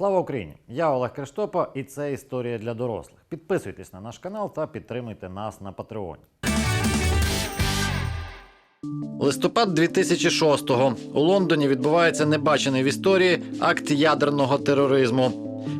Слава Україні! Я Олег Криштопа, і це історія для дорослих. Підписуйтесь на наш канал та підтримуйте нас на Патреоні. Листопад 2006-го. У Лондоні відбувається небачений в історії акт ядерного тероризму.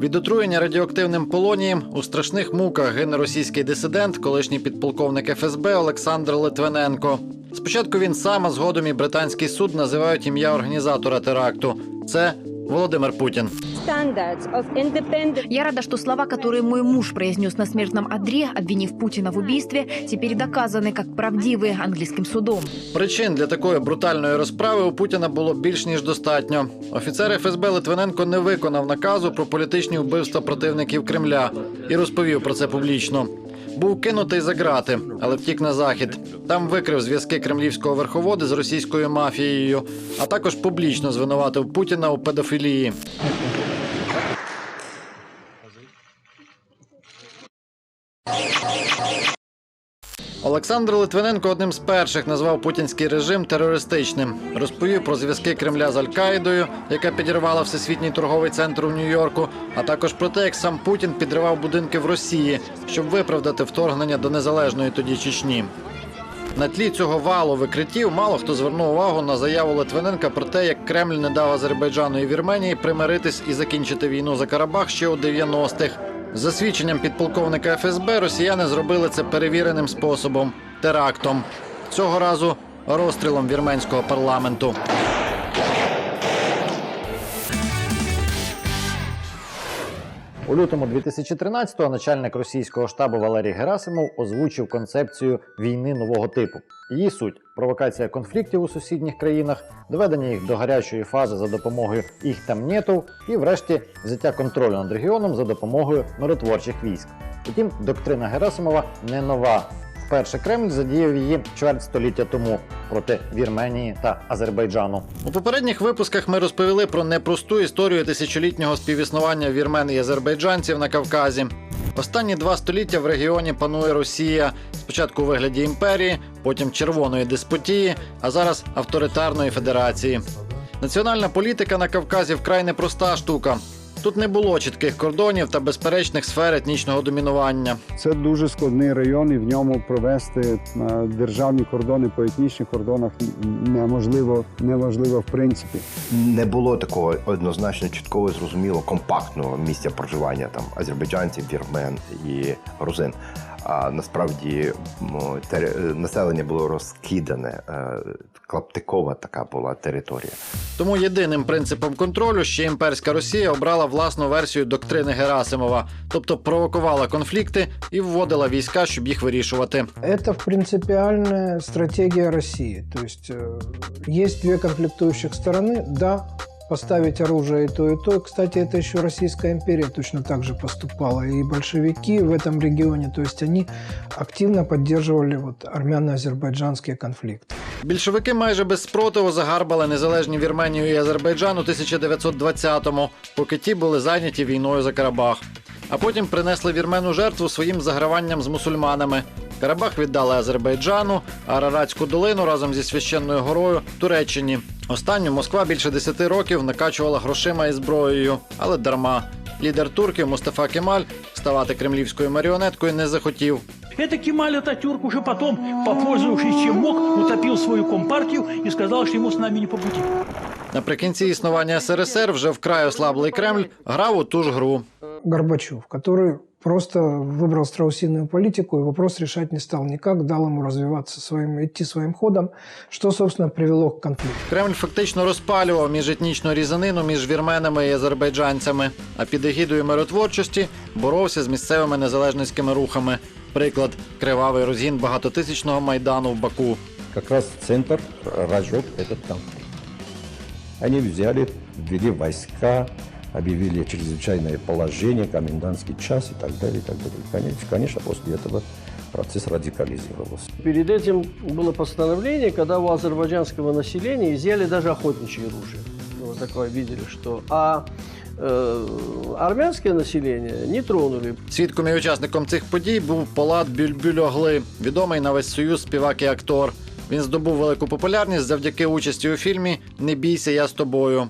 Від отруєння радіоактивним полонієм у страшних муках гине російський дисидент, колишній підполковник ФСБ Олександр Литвиненко. Спочатку він сам, а згодом і британський суд називають ім'я організатора теракту. Це Володимир Путін. standards of independent Я рада, что слова, которые мой муж произнес на смертном одре, обвинив Путина в убийстве, теперь доказаны как правдивые английским судом. Причин для такої брутальної розправи у Путіна було більш ніж достатньо. Офіцер ФСБ Литвиненко не виконав наказу про політичні вбивства противників Кремля і розповів про це публічно. Був кинутий за грати, але втік на захід. Там викрив зв'язки кремлівського верховоди з російською мафією, а також публічно звинуватив Путіна у педофілії. Олександр Литвиненко одним з перших назвав путінський режим терористичним. Розповів про зв'язки Кремля з Аль-Каїдою, яка підірвала всесвітній торговий центр у Нью-Йорку, а також про те, як сам Путін підривав будинки в Росії, щоб виправдати вторгнення до незалежної тоді Чечні. На тлі цього валу викриттів мало хто звернув увагу на заяву Литвиненка про те, як Кремль не дав Азербайджану і Вірменії примиритись і закінчити війну за Карабах ще у 90-х. За свідченням підполковника ФСБ, росіяни зробили це перевіреним способом терактом. Цього разу розстрілом вірменського парламенту. У лютому 2013-го начальник російського штабу Валерій Герасимов озвучив концепцію війни нового типу. Її суть провокація конфліктів у сусідніх країнах, доведення їх до гарячої фази за допомогою їх там нету, і, врешті, взяття контролю над регіоном за допомогою миротворчих військ. Утім, доктрина Герасимова не нова. Вперше Кремль задіяв її чверть століття тому проти Вірменії та Азербайджану. У попередніх випусках ми розповіли про непросту історію тисячолітнього співіснування вірмен і азербайджанців на Кавказі. Останні два століття в регіоні панує Росія. Спочатку у вигляді імперії, потім червоної деспотії, а зараз авторитарної федерації. Національна політика на Кавказі вкрай непроста штука. Тут не було чітких кордонів та безперечних сфер етнічного домінування. Це дуже складний район, і в ньому провести е, державні кордони по етнічних кордонах неможливо, неможливо в принципі. не було такого однозначно чіткого, зрозуміло, компактного місця проживання там азербайджанців, вірмен і грузин. А насправді тере- населення було розкидане, е, клаптикова така була територія. Тому єдиним принципом контролю ще імперська Росія обрала власну версію доктрини Герасимова, тобто провокувала конфлікти і вводила війська, щоб їх вирішувати. Это принципиальная стратегия России. То есть э, есть две конфликтующих стороны. Да, поставить оружие и то, и то. Кстати, это еще Российская империя точно так же поступала. И большевики в этом регионе, то есть они активно поддерживали вот армяно-азербайджанские конфликты. Більшовики майже без спротиву загарбали незалежні Вірменію і Азербайджан у 1920-му, поки ті були зайняті війною за Карабах. А потім принесли вірмену жертву своїм заграванням з мусульманами. Карабах віддали Азербайджану, а Араратську долину разом зі священною горою Туреччині. Останню Москва більше 10 років накачувала грошима і зброєю, але дарма. Лідер турків Мустафа Кемаль ставати кремлівською маріонеткою не захотів. Это Кемаль Ататюрк уже потом, попользовавшись чем мог, утопил свою компартию и сказал, что ему с нами не по пути. Наприкінці існування СРСР вже вкрай ослаблий Кремль грав у ту ж гру. Горбачев, который просто выбрал страусиную политику и вопрос решать не стал никак, дал ему развиваться своим, идти своим ходом, что, собственно, привело к конфликту. Кремль фактично розпалював міжетнічну різанину між вірменами і азербайджанцями, а під егідою миротворчості боровся з місцевими незалежницькими рухами. Приклад кривавий розгін багатотисячного майдану в Баку. как раз центр разжег этот конфликт. Они взяли, ввели войска, объявили чрезвычайное положение, комендантский час и так далее, и так далее. И, Конечно, конечно, после этого процесс радикализировался. Перед этим было постановление, когда у азербайджанского населения изъяли даже охотничье оружие. Ну, Вот такое видели, что... А э, армянское население не тронули. Свідком і учасником цих подій був Полат Бюльбюль-Огли, відомий на весь союз співак і актор. Він здобув велику популярність завдяки участі у фільмі Не бійся, я з тобою.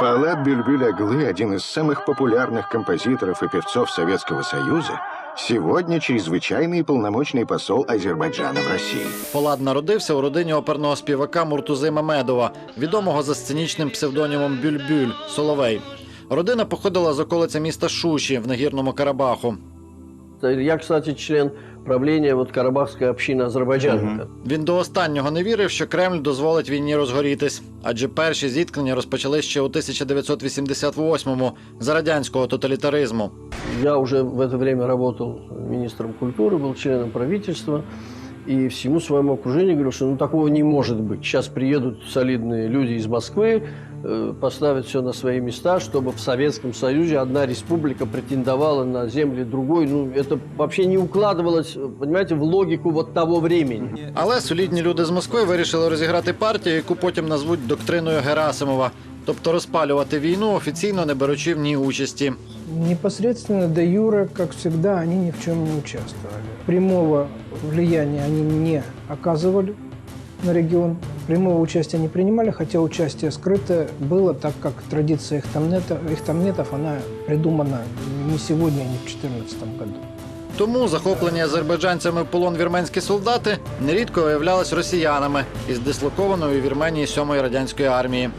Палат Бюльбюль-Аглы, один из самых популярных композиторов и певцов Советского Союза, сегодня чрезвычайный и полномочный посол Азербайджана в России. Полад народився у родині оперного співака Муртузи Мамедова, відомого за сценічним псевдонімом Бюльбюль Соловей. Родина походила з околиці міста Шуші в нагірному Карабаху. Я, кстати, член правления вот Карабахской общины Азербайджана. Він до останнього не вірив, що Кремль дозволить війні розгорітись, адже перші зіткнення розпочали ще у 1988-му за радянського тоталітаризму. Я уже в это время работал министром культуры, был членом правительства. И всему своему окружению говорил, что ну, такого не может быть. Сейчас приедут солидные люди из Москвы, э, поставят все на свои места, чтобы в Советском Союзе одна республика претендовала на земли другой. Ну, это вообще не укладывалось, понимаете, в логику вот того времени. Але солідні люди з Москви вирішили розіграти партію, яку потім назвуть доктриною Герасимова, тобто розпалювати війну, офіційно не беручи в ній участі. Непосредственно до Юра, как всегда, они ни в чем не участвовали. Прямого влияния они не оказывали на регион. Прямого участия не принимали, хотя участие скрытое было, так как традиция их, тамнета, их тамнетов, она придумана не сегодня, не в 2014 году. Тому захоплені азербайджанцями в полон вірменські солдати нерідко виявлялись росіянами із дислокованої в Вірменії 7-ї радянської армії.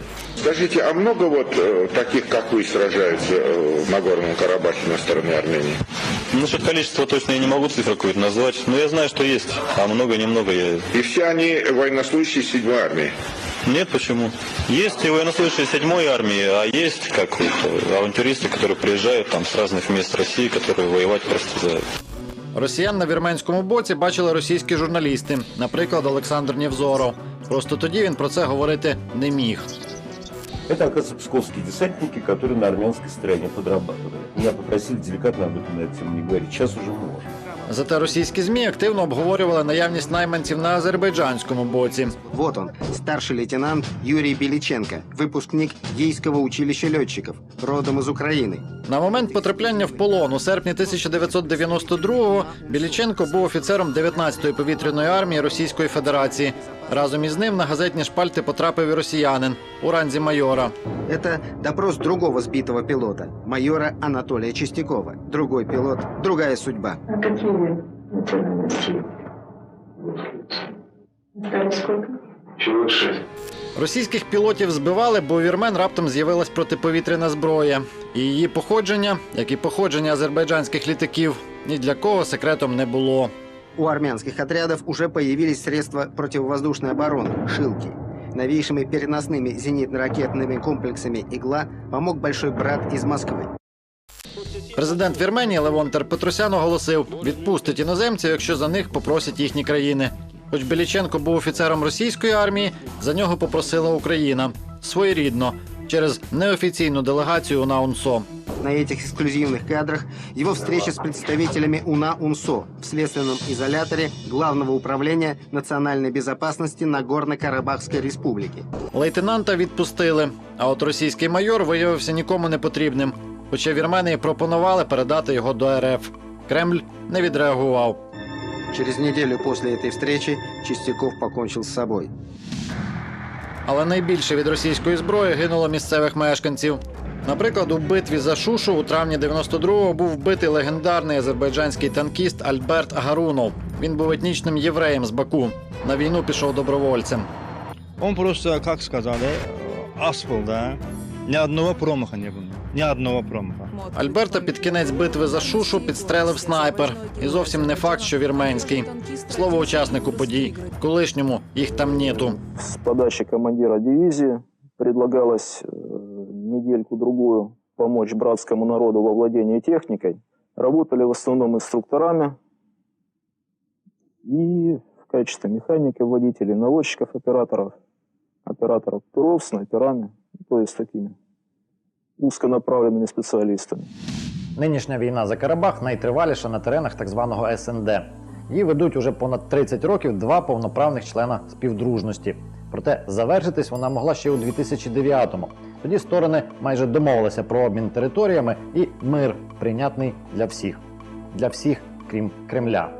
Скажите, а много вот э, таких, как вы, сражаются э, в Нагорном Карабахе на стороне Армении? Насчет количества точно я не могу цифру какую-то назвать, но я знаю, что есть, а много-немного я... И все они военнослужащие седьмой армии. Нет, почему? Есть и военнослужащие седьмой армии, а есть как вот, э, авантюристы, которые приезжают там с разных мест России, которые воевать просто за Росіян на вірменському боці бачили російські журналісти, наприклад, Олександр Нєвзоров. Просто тоді він про це говорити не міг. Это, оказывается, псковские десантники, которые на армянской стороне подрабатывали. Меня попросили деликатно об этом на эту тему не говорить. Сейчас уже можно. Зате російські змі активно обговорювали наявність найманців на азербайджанському боці. Вот он, старший лейтенант Юрий Беличенко, выпускник Ейского училища летчиков, родом из Украины. На момент потрапляння в полон у серпні 1992-го Біліченко був офіцером 19-ї повітряної армії Російської Федерації. Разом із ним на газетні шпальти потрапив і росіянин у ранзі майора. Это допрос другого сбитого пилота, майора Анатолия Чистякова. Другой пилот, другая судьба. А какие вы национальности? Стали сколько? Человек шесть. Російських пілотів збивали, бо у вірмен раптом з'явилась протиповітряна зброя. І її походження, як і походження азербайджанських літаків, ні для кого секретом не було. У армянских отрядов уже появились средства противовоздушной обороны «Шилки». Новейшими переносными зенитно-ракетными комплексами «Игла» помог большой брат из Москвы. Президент Вірменії Левон Терпетросян оголосив, відпустить іноземців, якщо за них попросять їхні країни. Хоч Біліченко був офіцером російської армії, за нього попросила Україна своєрідно через неофіційну делегацію на УНСО. На этих эксклюзивных кадрах его встреча с представителями УНА-УНСО в следственном изоляторе Главного управления национальной безопасности Нагорно-Карабахской республики. Лейтенанта відпустили, а от російський майор виявився нікому не потрібним. Хоча вірмени пропонували передати його до РФ. Кремль не відреагував. Через неделю после этой встречи Чистяков покончил с собой. Але найбільше від російської зброї гинуло місцевих мешканців. Наприклад, у битві за Шушу у травні 92-го був вбитий легендарний азербайджанський танкіст Альберт Агарунов. Він був етнічним євреєм з Баку. На війну пішов добровольцем. Он просто, как сказали, ас был, да? Ни одного промаха не было. Ни одного промаха. Альберта під кінець битви за Шушу підстрелив снайпер. І зовсім не факт, що вірменський. Слово учаснику подій. Колишньому їх там нету. С подачи командира дивизии предлагалось э, недельку-другую помочь братскому народу во владении техникой. Работали в основном инструкторами и в качестве механиков, водителей, наводчиков, операторов, операторов туров, снайперами, то есть такими узконаправленными специалистами. Нинішня війна за Карабах найтриваліша на теренах так званого СНД. Її ведуть уже понад 30 років два повноправних члена співдружності. Проте завершитись вона могла ще у 2009-му. Тоді сторони майже домовилися про обмін територіями і мир прийнятний для всіх, для всіх, крім Кремля.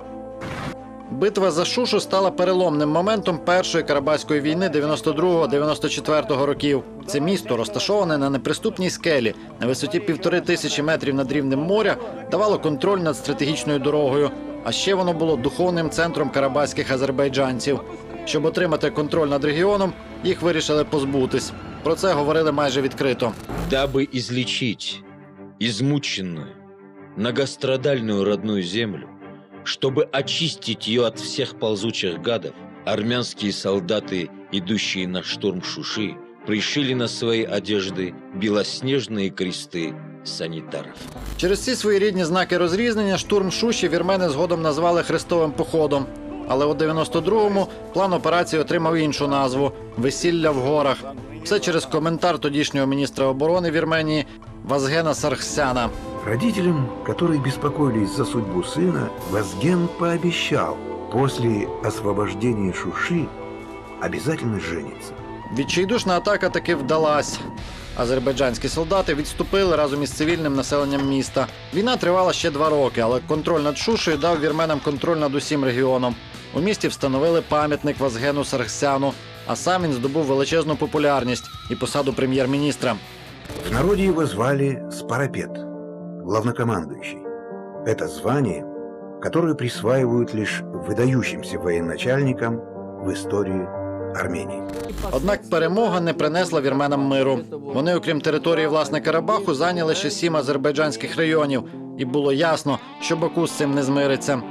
Битва за Шушу стала переломним моментом першої Карабаської війни 92-94 років. Це місто, розташоване на неприступній скелі на висоті півтори тисячі метрів над рівнем моря, давало контроль над стратегічною дорогою. А ще воно було духовним центром карабаських азербайджанців. Щоб отримати контроль над регіоном, їх вирішили позбутись. Про це говорили майже відкрито. дабы излечить измученную, многострадальную родную землю, чтобы очистить ее от всех ползучих гадов, армянские солдаты, идущие на штурм Шуши, пришили на свои одежды белоснежные кресты санитаров. Через ці своєрідні знаки розрізнення штурм Шуші вірмени згодом назвали хрестовим походом. Але у 92-му план операції отримав іншу назву Весілля в горах. Все через коментар тодішнього міністра оборони Вірменії Вазгена Сархсяна. Родителям, которые беспокоились за судьбу сына, Вазген пообещал после освобождения Шуши обязательно жениться. Відчайдушна атака таки вдалась. Азербайджанські солдати відступили разом із цивільним населенням міста. Війна тривала ще два роки, але контроль над Шушею дав вірменам контроль над усім регіоном. У місті встановили пам'ятник Вазгену Сархсяну, а сам він здобув величезну популярність і посаду прем'єр-міністра. В народе его звали Спарапет, главнокомандующий. Это звание, которое присваивают лишь выдающимся военачальникам в истории Армении. Однак перемога не принесла вірменам миру. Вони, окрім території власне Карабаху, зайняли ще сім азербайджанських районів, і було ясно, що Баку з цим не змириться.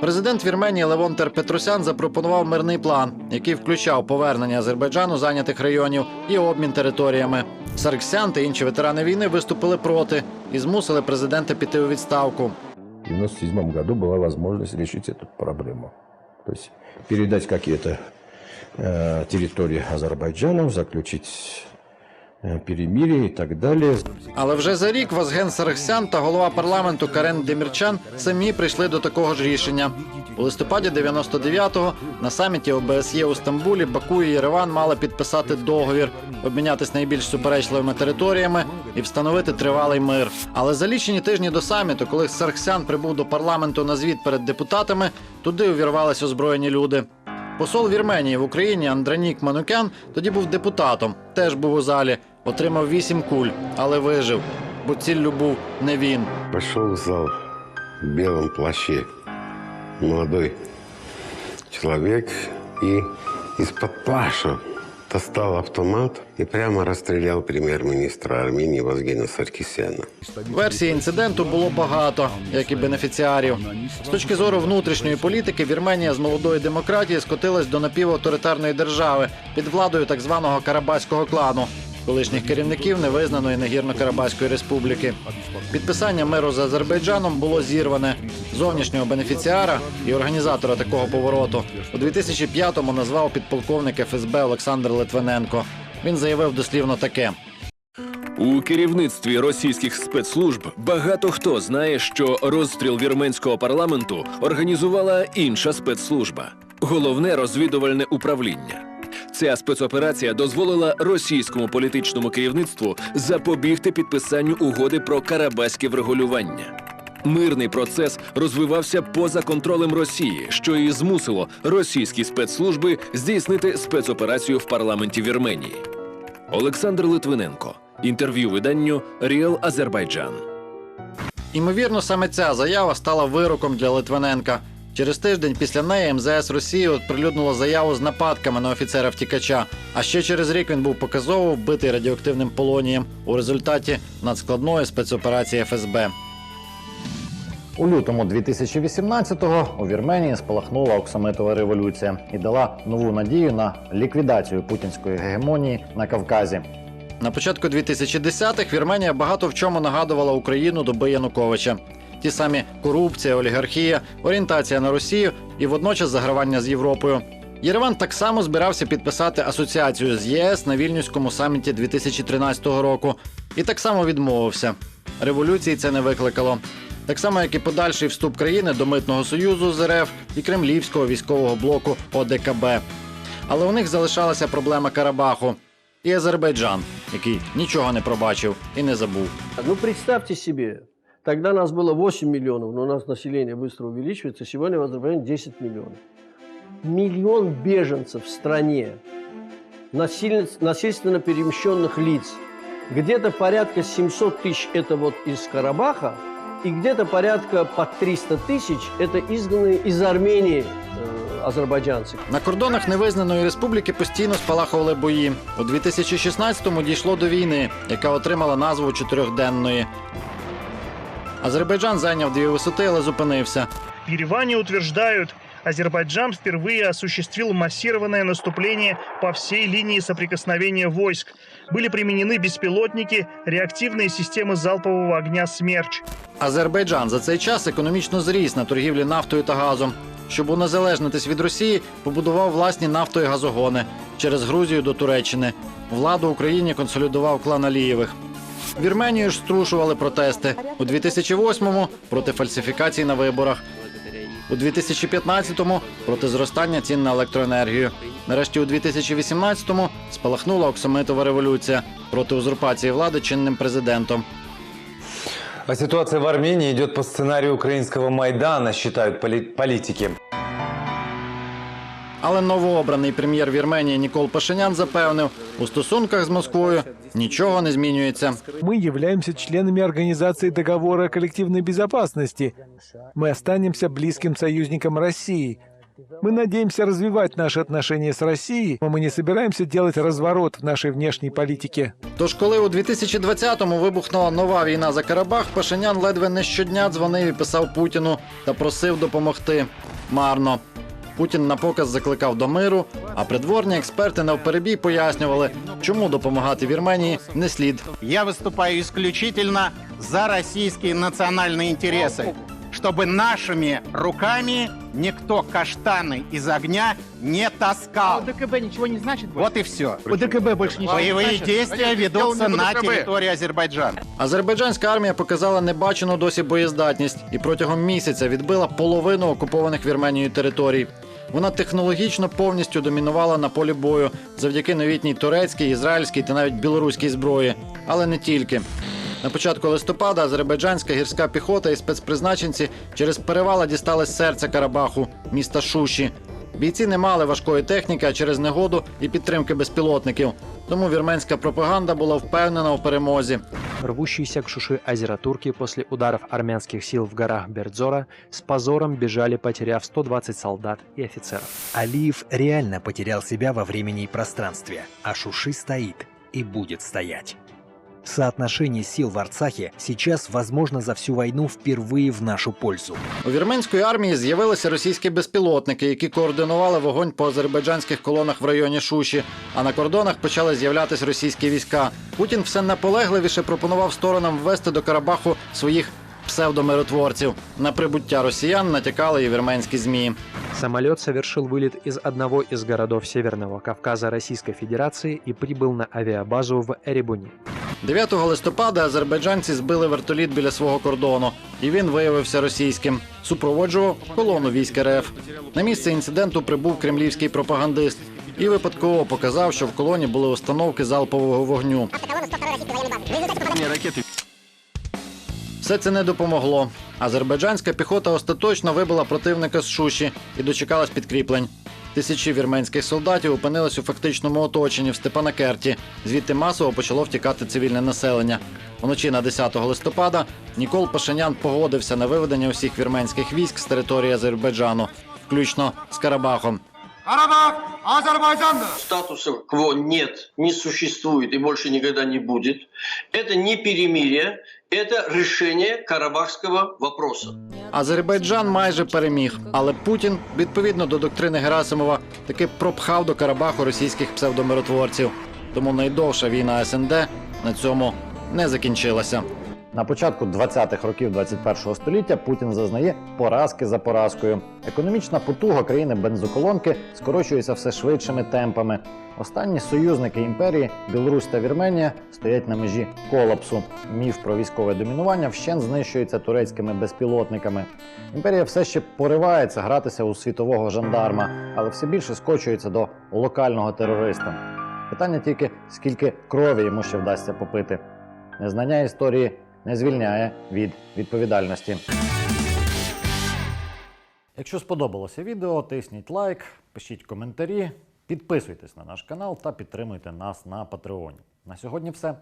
Президент Вірменії Левонтер Петросян запропонував мирний план, який включав повернення Азербайджану зайнятих районів і обмін територіями. Сарксян та інші ветерани війни виступили проти і змусили президента піти у відставку. В 1997 году была возможность решить эту проблему. То есть передать какие-то э, территории Азербайджану, заключить э, перемирие и так далее. Але вже за рік Вазген Саргсян та голова парламенту Карен Демірчан самі прийшли до такого ж рішення. У листопаді 99-го на саміті ОБСЄ у Стамбулі Баку і Єреван мали підписати договір, обмінятись найбільш суперечливими територіями і встановити тривалий мир. Але за лічені тижні до саміту, коли Саргсян прибув до парламенту на звіт перед депутатами, туди увірвались озброєні люди. Посол Вірменії в Україні Андранік Манукян тоді був депутатом, теж був у залі, отримав вісім куль, але вижив, бо ціллю був не він. Пішов в зал в білому плаще молодий чоловік і із-под плаша достал автомат и прямо розстріляв прем'єр-міністра Армении Вазгіна Саркісяна. Версій інциденту було багато, як і бенефіціарів. З точки зору внутрішньої політики, Вірменія з молодої демократії скотилась до напівавторитарної держави під владою так званого Карабаського клану, колишніх керівників невизнаної Нагірно-Карабаської республіки. Підписання миру з Азербайджаном було зірване. Зовнішнього бенефіціара і організатора такого повороту у 2005-му назвав підполковник ФСБ Олександр Литвиненко. Він заявив дослівно таке. У керівництві російських спецслужб багато хто знає, що розстріл вірменського парламенту організувала інша спецслужба головне розвідувальне управління. Ця спецоперація дозволила російському політичному керівництву запобігти підписанню угоди про карабаське врегулювання. Мирний процес розвивався поза контролем Росії, що і змусило російські спецслужби здійснити спецоперацію в парламенті Вірменії. Олександр Литвиненко. Інтерв'ю виданню Ріел Азербайджан. Імовірно, саме ця заява стала вироком для Литвиненка. Через тиждень після неї МЗС Росії оприлюднило заяву з нападками на офіцера втікача. А ще через рік він був показово вбитий радіоактивним полонієм у результаті надскладної спецоперації ФСБ. У лютому 2018-го у Вірменії спалахнула оксамитова революція і дала нову надію на ліквідацію путінської гегемонії на Кавказі. На початку 2010-х Вірменія багато в чому нагадувала Україну доби Януковича. Ті самі корупція, олігархія, орієнтація на Росію і водночас загравання з Європою. Єреван так само збирався підписати асоціацію з ЄС на вільнюському саміті 2013 року і так само відмовився. Революції це не викликало. Так само, як і подальший вступ країни до митного союзу з РФ і кремлівського військового блоку ОДКБ. Але у них залишалася проблема Карабаху і Азербайджан, який нічого не пробачив і не забув. Ну, представьте себе, Тогда нас было 8 миллионов, но у нас население быстро увеличивается. Сегодня в Азербайджане 10 миллионов. Миллион беженцев в стране, насиль- насильственно перемещенных лиц. Где-то порядка 700 тысяч – это вот из Карабаха, и где-то порядка по 300 тысяч – это изгнанные из Армении э, азербайджанцы. На кордонах невизнаної республіки постійно спалахували бої. У 2016-му дійшло до війни, яка отримала назву чотирьохденної. Азербайджан зайняв дві висоти, але зупинився. В Ереване утверждают, Азербайджан впервые осуществил массированное наступление по всей линии соприкосновения войск. Были применены беспилотники, реактивные системы залпового огня «Смерч». Азербайджан за цей час економічно зріс на торгівлі нафтою та газом. Щоб унезалежнитись від Росії, побудував власні нафто- і газогони через Грузію до Туреччини. Владу в Україні консолідував клан Алієвих. Вірменію ж струшували протести у 2008-му проти фальсифікацій на виборах. У 2015-му проти зростання цін на електроенергію. Нарешті у 2018-му спалахнула оксамитова революція проти узурпації влади чинним президентом. А ситуация в Армении идет по сценарию украинского Майдана, считают поли- политики. Але новообраний прем'єр Вірменії Нікол Пашинян запевнив, у стосунках з Москвою нічого не змінюється. Мы являемся членами Организации договора о коллективной безопасности. Мы останемся близким союзником России. Мы надеемся развивать наши отношения с Россией, но мы не собираемся делать разворот в нашей внешней политике. Тож, коли у 2020-му вибухнула нова війна за Карабах, Пашинян ледве не щодня дзвонив і писав Путіну та просив допомогти. Марно. Путін на показ закликав до миру, а придворні експерти навперебій пояснювали, чому допомагати Вірменії не слід. Я выступаю исключительно за российские национальные интересы, чтобы нашими руками никто каштаны из огня не таскал. ДКБ ничего не значит? Вот и все. У ДКБ больше ничего не Боевые значит? действия ведутся на территории Азербайджана. Азербайджанська армія показала небачену досі боєздатність і протягом місяця відбила половину окупованих Вірменією територій. Вона технологічно повністю домінувала на полі бою завдяки новітній турецькій, ізраїльській та навіть білоруській зброї, але не тільки. На початку листопада азербайджанська гірська піхота і спецпризначенці через перевала дістали з серця Карабаху, міста Шуші. Бійці не мали важкої техніки, а через негоду і підтримки безпілотників. Тому вірменська пропаганда була впевнена у перемозі. Рвущиеся к Шуши азеротурки после ударов армянских сил в горах Бердзора с позором бежали, потеряв 120 солдат и офицеров. Алиев реально потерял себя во времени и пространстве, а Шуши стоит и будет стоять. Соотношение сил в Арцахе сейчас возможно за всю войну впервые в нашу пользу. У вірменської армії з'явилися російські безпілотники, які координували вогонь по азербайджанських колонах в районі Шуші. А на кордонах почали з'являтися російські війська. Путін все наполегливіше пропонував сторонам ввести до Карабаху своїх псевдомиротворців. На прибуття росіян натякали і вірменські змі. Самолет совершил вылет из одного из городов Северного Кавказа Российской Федерации и прибыл на авиабазу в Эребуни. 9 листопада азербайджанці збили вертоліт біля свого кордону, і він виявився російським. Супроводжував колону військ РФ. На місце інциденту прибув кремлівський пропагандист і випадково показав, що в колоні були установки залпового вогню. Все це не допомогло. Азербайджанська піхота остаточно вибила противника з Шуші і дочекалась підкріплень. Тисячі вірменських солдатів опинились у фактичному оточенні в Степанакерті. Звідти масово почало втікати цивільне населення. Вночі на 10 листопада Нікол Пашинян погодився на виведення усіх вірменських військ з території Азербайджану, включно з Карабахом. Карабах, Азербайджан! Статуса КВО нет, не существует и больше никогда не будет. Это не перемирие, это решение карабахского вопроса. Азербайджан майже переміг, але Путін, відповідно до доктрини Герасимова, таки пропхав до Карабаху російських псевдомиротворців. Тому найдовша війна СНД на цьому не закінчилася. На початку 20-х років 21-го століття Путін зазнає поразки за поразкою. Економічна потуга країни бензоколонки скорочується все швидшими темпами. Останні союзники імперії Білорусь та Вірменія стоять на межі колапсу. Міф про військове домінування вщен знищується турецькими безпілотниками. Імперія все ще поривається гратися у світового жандарма, але все більше скочується до локального терориста. Питання тільки скільки крові йому ще вдасться попити. Незнання історії не звільняє від відповідальності. Якщо сподобалося відео, тисніть лайк, пишіть коментарі, підписуйтесь на наш канал та підтримуйте нас на Патреоні. На сьогодні все.